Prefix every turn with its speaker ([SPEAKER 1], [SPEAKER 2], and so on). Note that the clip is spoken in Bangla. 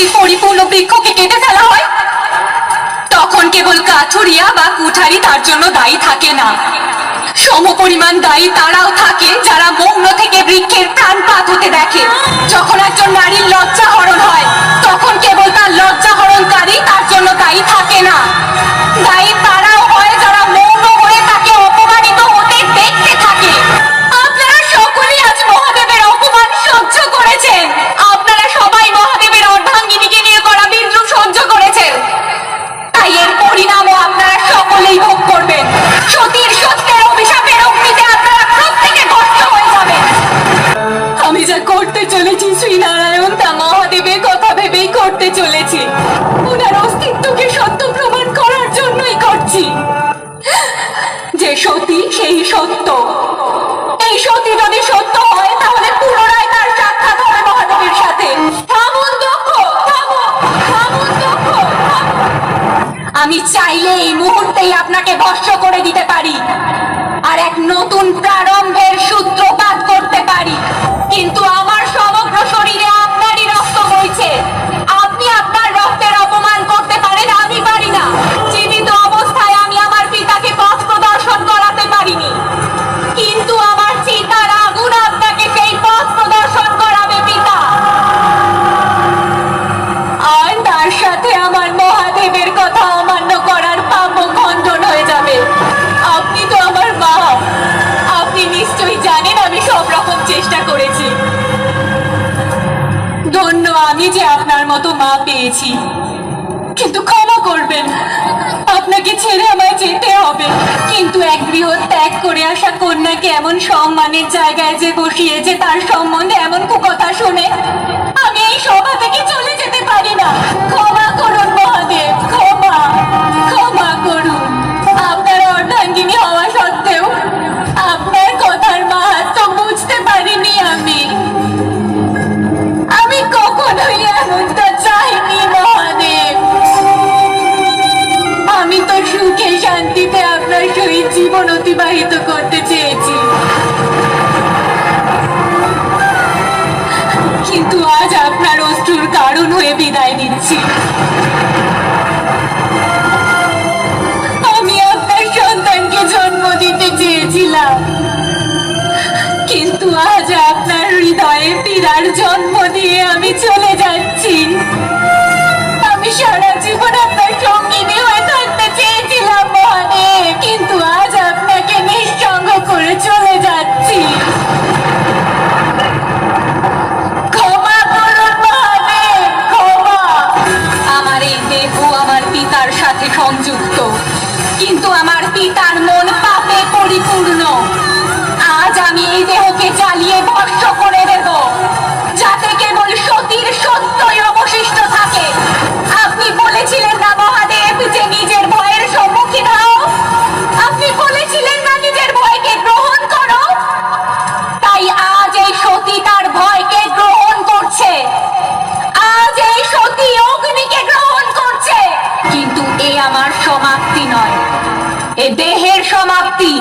[SPEAKER 1] একটি পরিপূর্ণ বৃক্ষকে কেটে ফেলা হয়? তখন কেবল কাঠুরিয়া বা কুঠারি তার জন্য দায়ী থাকে না। সমপরিমাণ দায়ী তারাও থাকে যারা মৌন থেকে বৃক্ষের প্রাণপাত হতে দেখে। যখন একজন নারীর লজ্জা হরণ হয়, তখন কেবল তার লজ্জা সত্য। এই সতী যদি সত্য হয়, তাহলে পুনরায় তার সাক্ষাৎ হবে মহাদেবের সাথে। আমি চাইলে এই মুহূর্তেই আপনাকে ভস্য করে দিতে পারি। আর এক নতুন প্রারম্ভের সূত্রপাত আমি যে আপনার মতো মা পেয়েছি, কিন্তু ক্ষমা করবেন। আপনাকে ছেড়ে আমায় যেতে হবে। কিন্তু এক গৃহ ত্যাগ করে আসা কন্যাকে এমন সম্মানের জায়গায় যে বসিয়েছে, তার সম্বন্ধে এমন কথা শুনে আমি এই সভা থেকে চলে যেতে জীবন অতিবাহিত করতে চেয়েছি। কিন্তু আজ আপনার অশ্রুর কারণ হয়ে বিদায় নিচ্ছি। আমি আপনার সন্তানকে জন্ম দিতে চেয়েছিলাম। কিন্তু আজ আপনার হৃদয়ে পীড়ার জন্ম দিয়ে আমি চলে জ্বালিয়ে ভস্ম করে দেব। যাতে কেবল সতীর সত্যই অবশিষ্ট থাকে। আপনি বলেছিলেন না মহাদেব যে নিজের ভয়ের সম্মুখীন হও? আপনি বলেছিলেন না নিজের ভয়কে গ্রহণ করো? তাই আজ এই সতী তার ভয়কে গ্রহণ করছে। আজ এই সতী অগ্নিকে গ্রহণ করছে। কিন্তু এ আমার সমাপ্তি নয়। এ দেহের সমাপ্তি।